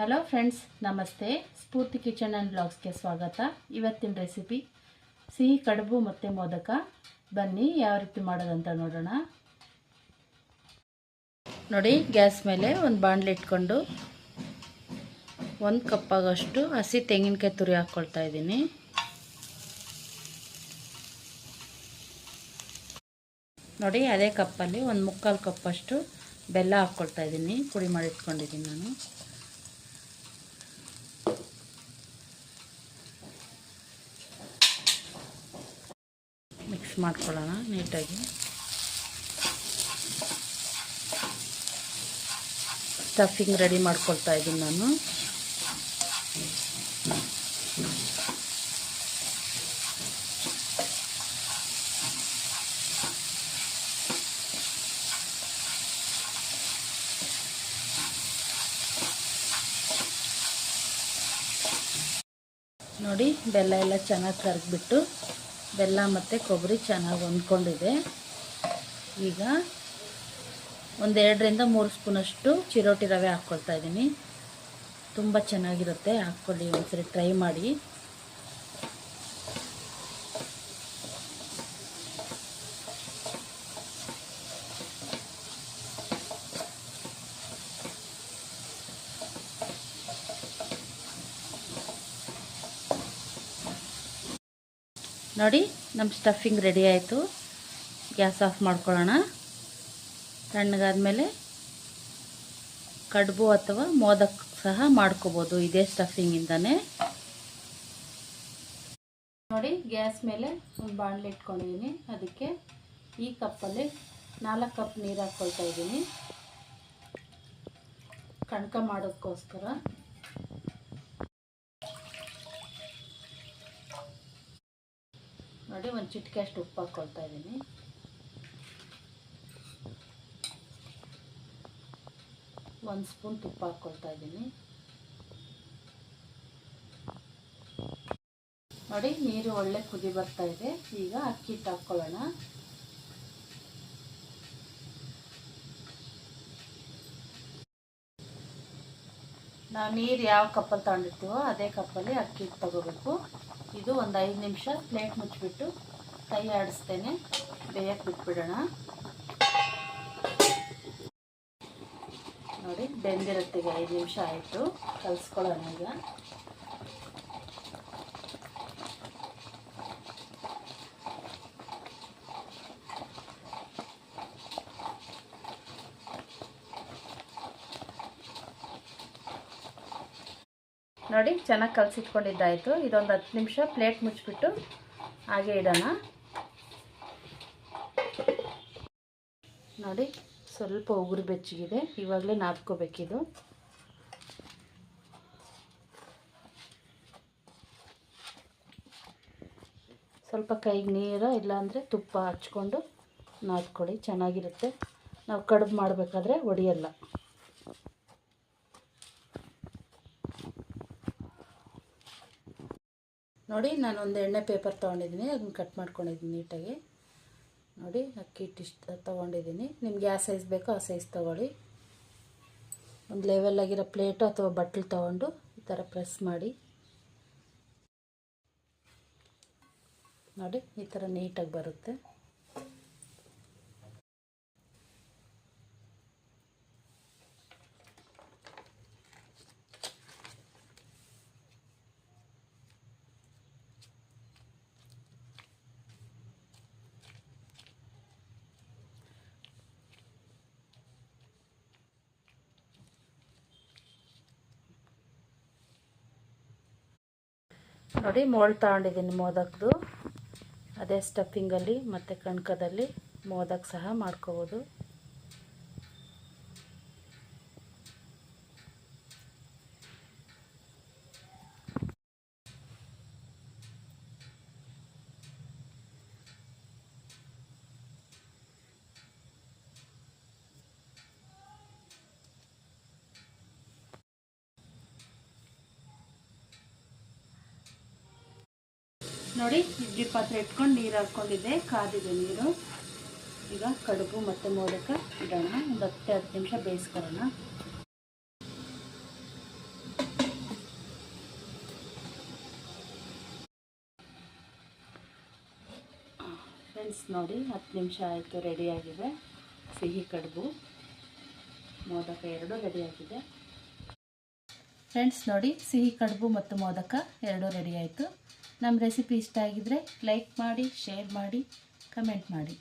Hello friends ನಮಸ್ತೆ. ಸ್ಫೂರ್ತಿ kitchen and ಬ್ಲಾಗ್ಸ್ಗೆ ಸ್ವಾಗತ. ಇವತ್ತಿನ ರೆಸಿಪಿ ಸಿಹಿ, ಕಡುಬು ಮತ್ತು ಮೋದಕ. ಬನ್ನಿ ಯಾವ ರೀತಿ ಮಾಡೋದಂತ ನೋಡೋಣ. ನೋಡಿ, ಗ್ಯಾಸ್ ಮೇಲೆ ಒಂದು ಬಾಣಲೆ ಇಟ್ಕೊಂಡು ಒಂದು ಕಪ್ಪಾಗಷ್ಟು ಹಸಿ ತೆಂಗಿನಕಾಯಿ ತುರಿ ಹಾಕ್ಕೊಳ್ತಾ ಇದ್ದೀನಿ. ನೋಡಿ, ಅದೇ ಕಪ್ಪಲ್ಲಿ ಒಂದು ಮುಕ್ಕಾಲು ಕಪ್ಪಷ್ಟು ಬೆಲ್ಲ ಹಾಕ್ಕೊಳ್ತಾ ಇದ್ದೀನಿ. ಪುಡಿ ಮಾಡಿ ಇಟ್ಕೊಂಡಿದ್ದೀನಿ ನಾನು. ಮಾಡ್ಕೊಳ್ಳೋಣ ನೀಟಾಗಿ. ಸ್ಟಫಿಂಗ್ ರೆಡಿ ಮಾಡ್ಕೊಳ್ತಾ ಇದ್ದೀನಿ ನಾನು. ನೋಡಿ ಬೆಲ್ಲ ಎಲ್ಲ ಚೆನ್ನಾಗಿ ಕರಗಿಬಿಟ್ಟು ಬೆಲ್ಲ ಮತ್ತು ಕೊಬ್ಬರಿ ಚೆನ್ನಾಗಿ ಹೊಂದ್ಕೊಂಡಿದೆ. ಈಗ ಒಂದೆರಡರಿಂದ ಮೂರು ಸ್ಪೂನಷ್ಟು ಚಿರೋಟಿ ರವೆ ಹಾಕ್ಕೊಳ್ತಾ ಇದ್ದೀನಿ. ತುಂಬ ಚೆನ್ನಾಗಿರುತ್ತೆ. ಹಾಕ್ಕೊಳ್ಳಿ, ಒಂದ್ಸರಿ ಟ್ರೈ ಮಾಡಿ. ನೋಡಿ ನಮ್ಮ ಸ್ಟಫಿಂಗ್ ರೆಡಿ ಆಯಿತು. ಗ್ಯಾಸ್ ಆಫ್ ಮಾಡ್ಕೊಳ್ಳೋಣ. ತಣ್ಣಗಾದ್ಮೇಲೆ ಕಡುಬು ಅಥವಾ ಮೋದಕ್ ಸಹ ಮಾಡ್ಕೋಬೋದು ಇದೇ ಸ್ಟಫಿಂಗಿಂದನೇ ನೋಡಿ, ಗ್ಯಾಸ್ ಮೇಲೆ ಒಂದು ಬಾಣಲೆ ಇಟ್ಕೊಂಡಿದ್ದೀನಿ. ಅದಕ್ಕೆ ಈ ಕಪ್ಪಲ್ಲಿ ನಾಲ್ಕು ಕಪ್ ನೀರು ಹಾಕ್ಕೊಳ್ತಾ ಇದ್ದೀನಿ. ಕಣಕ ಮಾಡೋಕ್ಕೋಸ್ಕರ. ನೋಡಿ, ಒಂದು ಚಿಟಿಕೆ ಅಷ್ಟು ಉಪ್ಪು ಹಾಕ್ಕೊಳ್ತಾ ಇದ್ದೀನಿ. ಒಂದು ಸ್ಪೂನ್ ತುಪ್ಪ ಹಾಕ್ಕೊಳ್ತಾ ಇದ್ದೀನಿ. ನೋಡಿ, ನೀರು ಒಳ್ಳೆ ಕುದಿ ಬರ್ತಾ ಇದೆ. ಈಗ ಅಕ್ಕಿ ಹಿಟ್ಟು ಹಾಕ್ಕೊಳ್ಳೋಣ ನಾವು ನೀರು ಯಾವ ಕಪ್ಪಲ್ಲಿ ತಗೊಂಡಿರ್ತೀವೋ ಅದೇ ಕಪ್ಪಲ್ಲಿ ಅಕ್ಕಿ ತಗೋಬೇಕು. ಇದು ಒಂದು ಐದು ನಿಮಿಷ ಪ್ಲೇಟ್ ಮುಚ್ಚಿಬಿಟ್ಟು ಕೈ ಆಡಿಸ್ತೇನೆ. ಬೇಯಕ್ಕೆ ಬಿಟ್ಬಿಡೋಣ. ನೋಡಿ ಬೆಂದಿರತ್ತೆಗೆ ಐದು ನಿಮಿಷ ಆಯಿತು. ಕಲಿಸ್ಕೊಳ್ಳೋಣ ಈಗ. ನೋಡಿ, ಚೆನ್ನಾಗಿ ಕಲಸಿಟ್ಕೊಂಡಿದ್ದಾಯಿತು. ಇದೊಂದು ಹತ್ತು ನಿಮಿಷ ಪ್ಲೇಟ್ ಮುಚ್ಚಿಬಿಟ್ಟು ಹಾಗೆ ಇಡೋಣ. ನೋಡಿ, ಸ್ವಲ್ಪ ಉಗುರು ಬೆಚ್ಚಗಿದೆ. ಇವಾಗಲೇ ನಾದ್ಕೋಬೇಕಿದು. ಸ್ವಲ್ಪ ಕೈಗೆ ನೀರು, ಇಲ್ಲಾಂದರೆ ತುಪ್ಪ ಹಚ್ಕೊಂಡು ನಾದ್ಕೊಳ್ಳಿ. ಚೆನ್ನಾಗಿರುತ್ತೆ. ನಾವು ಕಡುಬು ಮಾಡಬೇಕಾದ್ರೆ ಒಡೆಯಲ್ಲ. ನೋಡಿ, ನಾನು ಒಂದು ಎಣ್ಣೆ ಪೇಪರ್ ತೊಗೊಂಡಿದ್ದೀನಿ, ಅದನ್ನ ಕಟ್ ಮಾಡ್ಕೊಂಡಿದ್ದೀನಿ ನೀಟಾಗಿ. ನೋಡಿ, ಅಕ್ಕಿ ಇಷ್ಟು ತೊಗೊಂಡಿದ್ದೀನಿ. ನಿಮ್ಗೆ ಯಾವ ಸೈಜ್ ಬೇಕೋ ಆ ಸೈಜ್ ತೊಗೊಳ್ಳಿ. ಒಂದು ಲೆವೆಲಾಗಿರೋ ಪ್ಲೇಟು ಅಥವಾ ಬಟ್ಲು ತೊಗೊಂಡು ಈ ಥರ ಪ್ರೆಸ್ ಮಾಡಿ. ನೋಡಿ, ಈ ಥರ ನೀಟಾಗಿ ಬರುತ್ತೆ. ನೋಡಿ ಮೋಲ್ಡ್ ತಗೊಂಡಿದ್ದೀನಿ ಮೋದಕ್ದು. ಅದೇ ಸ್ಟಫಿಂಗಲ್ಲಿ ಮತ್ತು ಕಣ್ಕದಲ್ಲಿ ಮೋದಕ್ ಸಹ ಮಾಡ್ಕೋಬೋದು. ನೋಡಿ, ಇಡ್ಲಿ ಪಾತ್ರೆ ಇಟ್ಕೊಂಡು ನೀರು ಹಾಕ್ಕೊಂಡಿದ್ದೆ ಕಾದಿದೆ ನೀರು. ಈಗ ಕಡುಬು ಮತ್ತು ಮೋದಕ ಇಡೋಣ, ಒಂದು ಹತ್ತು ಹತ್ತು ನಿಮಿಷ ಬೇಯಿಸ್ಕೊಳ್ಳೋಣ. ಫ್ರೆಂಡ್ಸ್ ನೋಡಿ, ಹತ್ತು ನಿಮಿಷ ಆಯಿತು ರೆಡಿಯಾಗಿದೆ ಸಿಹಿ ಕಡುಬು, ಮೋದಕ ಎರಡು ರೆಡಿಯಾಗಿದೆ ಫ್ರೆಂಡ್ಸ್ ನೋಡಿ, ಸಿಹಿ ಕಡುಬು ಮತ್ತು ಮೋದಕ ಎರಡು ರೆಡಿ ಆಯಿತು. ನಮ್ಮ ರೆಸಿಪಿ ಇಷ್ಟ ಆಗಿದ್ದರೆ ಲೈಕ್ ಮಾಡಿ ಶೇರ್ ಮಾಡಿ ಕಮೆಂಟ್ ಮಾಡಿ.